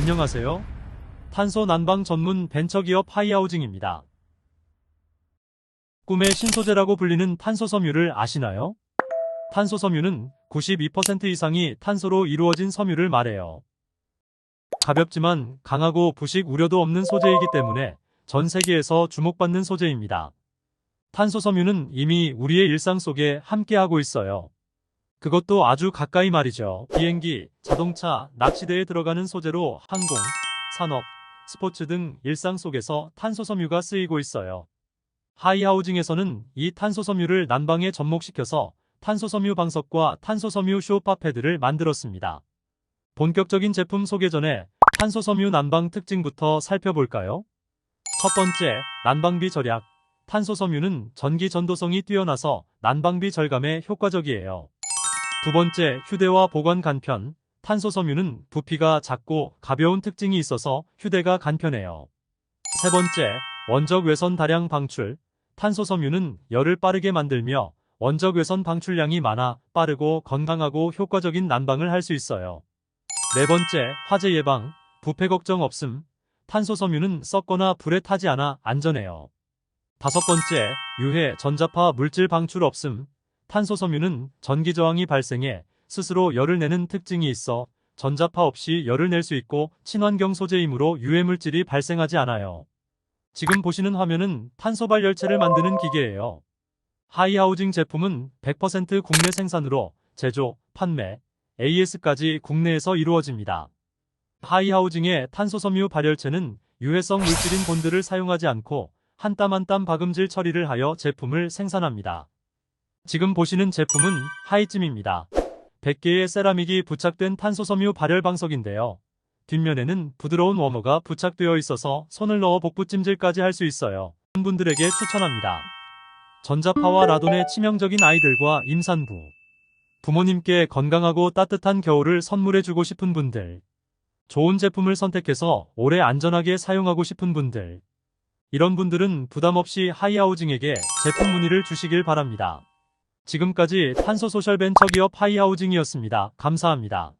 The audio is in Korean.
안녕하세요. 탄소 난방 전문 벤처기업 하이하우징입니다. 꿈의 신소재라고 불리는 탄소 섬유를 아시나요? 탄소 섬유는 92% 이상이 탄소로 이루어진 섬유를 말해요. 가볍지만 강하고 부식 우려도 없는 소재이기 때문에 전 세계에서 주목받는 소재입니다. 탄소 섬유는 이미 우리의 일상 속에 함께하고 있어요. 그것도 아주 가까이 말이죠. 비행기, 자동차, 낚시대에 들어가는 소재로 항공, 산업, 스포츠 등 일상 속에서 탄소 섬유가 쓰이고 있어요. 하이하우징에서는 이 탄소 섬유를 난방에 접목시켜서 탄소 섬유 방석과 탄소 섬유 쇼파 패드를 만들었습니다. 본격적인 제품 소개 전에 탄소 섬유 난방 특징부터 살펴볼까요? 첫 번째, 난방비 절약. 탄소 섬유는 전기 전도성이 뛰어나서 난방비 절감에 효과적이에요. 두 번째, 휴대와 보관 간편. 탄소 섬유는 부피가 작고 가벼운 특징이 있어서 휴대가 간편해요. 세 번째, 원적 외선 다량 방출. 탄소 섬유는 열을 빠르게 만들며 원적 외선 방출량이 많아 빠르고 건강하고 효과적인 난방을 할 수 있어요. 네 번째, 화재 예방. 부패 걱정 없음. 탄소 섬유는 썩거나 불에 타지 않아 안전해요. 다섯 번째, 유해, 전자파 물질 방출 없음. 탄소 섬유는 전기 저항이 발생해 스스로 열을 내는 특징이 있어 전자파 없이 열을 낼 수 있고 친환경 소재이므로 유해 물질이 발생하지 않아요. 지금 보시는 화면은 탄소 발열체를 만드는 기계예요. 하이하우징 제품은 100% 국내 생산으로 제조, 판매, AS까지 국내에서 이루어집니다. 하이하우징의 탄소 섬유 발열체는 유해성 물질인 본드를 사용하지 않고 한 땀 한땀 박음질 처리를 하여 제품을 생산합니다. 지금 보시는 제품은 하이찜입니다. 100개의 세라믹이 부착된 탄소섬유 발열 방석인데요. 뒷면에는 부드러운 워머가 부착되어 있어서 손을 넣어 복부 찜질까지 할 수 있어요. 분들에게 추천합니다. 전자파와 라돈의 치명적인 아이들과 임산부. 부모님께 건강하고 따뜻한 겨울을 선물해주고 싶은 분들. 좋은 제품을 선택해서 오래 안전하게 사용하고 싶은 분들. 이런 분들은 부담없이 하이하우징에게 제품 문의를 주시길 바랍니다. 지금까지 탄소 소셜 벤처 기업 하이하우징이었습니다. 감사합니다.